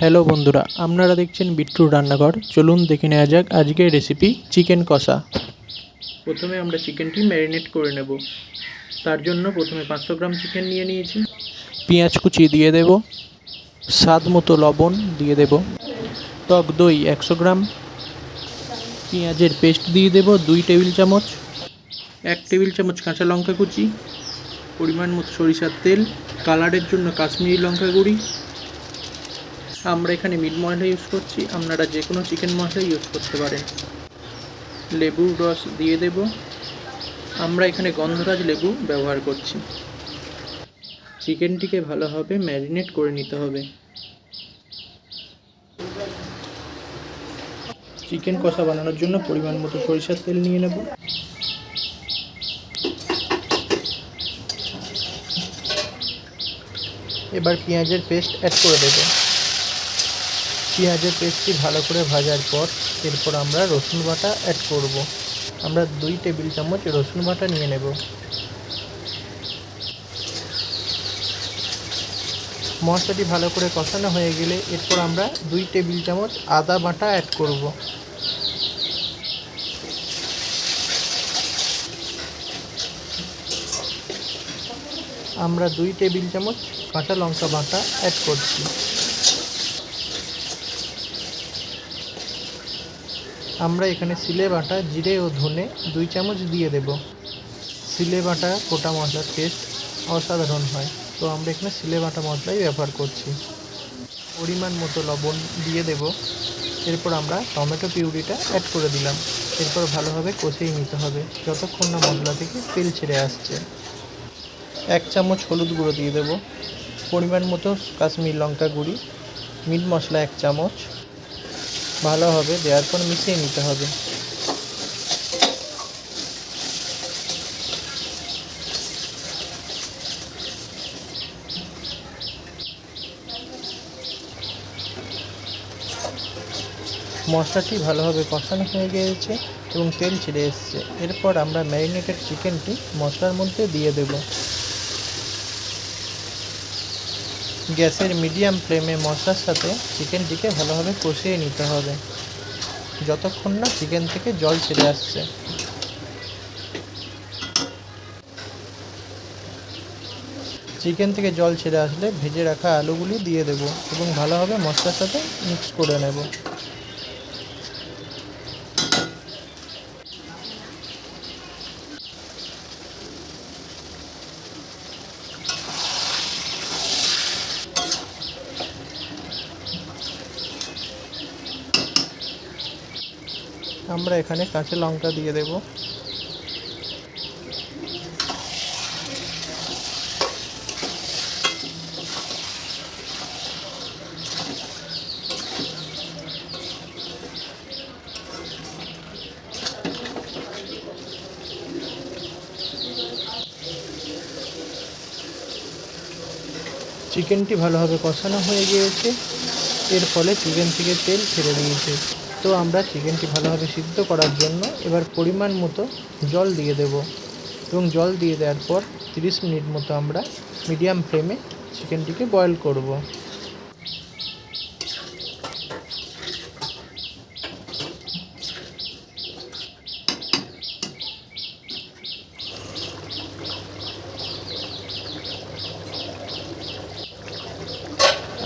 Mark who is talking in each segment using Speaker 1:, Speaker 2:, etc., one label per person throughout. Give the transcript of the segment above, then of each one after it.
Speaker 1: Hello বন্ধুরা, আপনারা দেখছেন বিট্টুর রান্নাঘর। চলুন দেখে নেওয়া যাক আজকের রেসিপি চিকেন কষা। প্রথমে আমরা চিকেনটি ম্যারিনেট করে নেব। তার জন্য প্রথমে পাঁচশো গ্রাম চিকেন নিয়ে নিয়েছি। পেঁয়াজ কুচি দিয়ে দেব। স্বাদ মতো লবণ দিয়ে দেব। টক দই একশো গ্রাম। পেঁয়াজের পেস্ট দিয়ে দেব দুই টেবিল চামচ। এক টেবিল চামচ কাঁচা লঙ্কা কুচি। পরিমাণ মতো সরিষার তেল। কালারের জন্য কাশ্মীরি লঙ্কা গুঁড়ি। আমরা এখানে মিট মশলা ইউজ করছি। আপনারা যে কোনো চিকেন মশলা ইউজ করতে পারেন। লেবুর রস দিয়ে দেব। আমরা এখানে গন্ধরাজ লেবু ব্যবহার করছি। চিকেনটিকে ভালোভাবে ম্যারিনেট করে নিতে হবে। চিকেন কষা বানানোর জন্য পরিমাণ মতো সরিষার তেল নিয়ে নেব। এবার পেঁয়াজের পেস্ট অ্যাড করে দেবো। পেঁয়াজের পেস্টটি ভালো করে ভাজার পর এরপর আমরা রসুন বাটা অ্যাড করব। আমরা দুই টেবিল চামচ রসুন বাটা নিয়ে নেব। মশলাটি ভালো করে কষানো হয়ে গেলে এরপর আমরা দুই টেবিল চামচ আদা বাটা অ্যাড করব। আমরা দুই টেবিল চামচ কাঁচা লঙ্কা বাটা অ্যাড করছি। আমরা এখানে সিলে বাটা, জিরে ও ধনে দুই চামচ দিয়ে দেব। সিলে বাটা গোটা মশলার টেস্ট অসাধারণ হয়। তো আমরা এখানে সিলে বাটা মশলাই ব্যবহার করছি। পরিমাণ মতো লবণ দিয়ে দেব। এরপর আমরা টমেটো পিউরিটা অ্যাড করে দিলাম। এরপর ভালোভাবে কষিয়ে নিতে হবে। যতক্ষণ না মশলা থেকে তেল ছেড়ে আসছে। এক চামচ হলুদ গুঁড়ো দিয়ে দেব। পরিমাণ মতো কাশ্মীর লঙ্কা গুঁড়ি, মিট মশলা এক চামচ। ভালোভাবে দেওয়ার পর মিশিয়ে নিতে হবে। মশলাটি ভালোভাবে কষানো হয়ে গিয়েছে এবং তেল ছেড়ে এসছে। এরপর আমরা ম্যারিনেটেড চিকেনটি মশলার মধ্যে দিয়ে দেব। গ্যাসের মিডিয়াম ফ্লেমে মশলার সাথে চিকেনটিকে ভালোভাবে কষিয়ে নিতে হবে। যতক্ষণ না চিকেন থেকে জল ছেড়ে আসছে। চিকেন থেকে জল ছেড়ে আসলে ভেজে রাখা আলুগুলি দিয়ে দেব এবং ভালোভাবে মশলার সাথে মিক্স করে নেব। আমরা এখানে কাঁচা লঙ্কা দিয়ে দেব। চিকেনটি ভালোভাবে কষানো হয়ে গিয়েছে। এর ফলে চিকেন থেকে তেল ছেড়ে দিয়েছে। তো আমরা চিকেনটি ভালোভাবে সিদ্ধ করার জন্য এবার পরিমাণ মতো জল দিয়ে দেব। এবং জল দিয়ে দেওয়ার পর তিরিশ মিনিট মতো আমরা মিডিয়াম ফ্লেমে চিকেনটিকে বয়েল করব।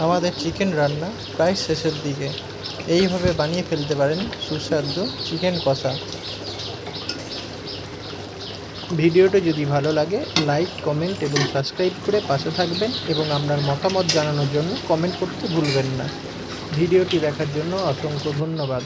Speaker 1: আমাদের চিকেন রান্না প্রায় শেষের দিকে। এইভাবে বানিয়ে ফেলতে পারেন সুস্বাদু চিকেন কষা। ভিডিওটি যদি ভালো লাগে, লাইক, কমেন্ট এবং সাবস্ক্রাইব করে পাশে থাকবেন এবং আপনার মতামত জানানোর জন্য কমেন্ট করতে ভুলবেন না। ভিডিওটি দেখার জন্য অসংখ্য ধন্যবাদ।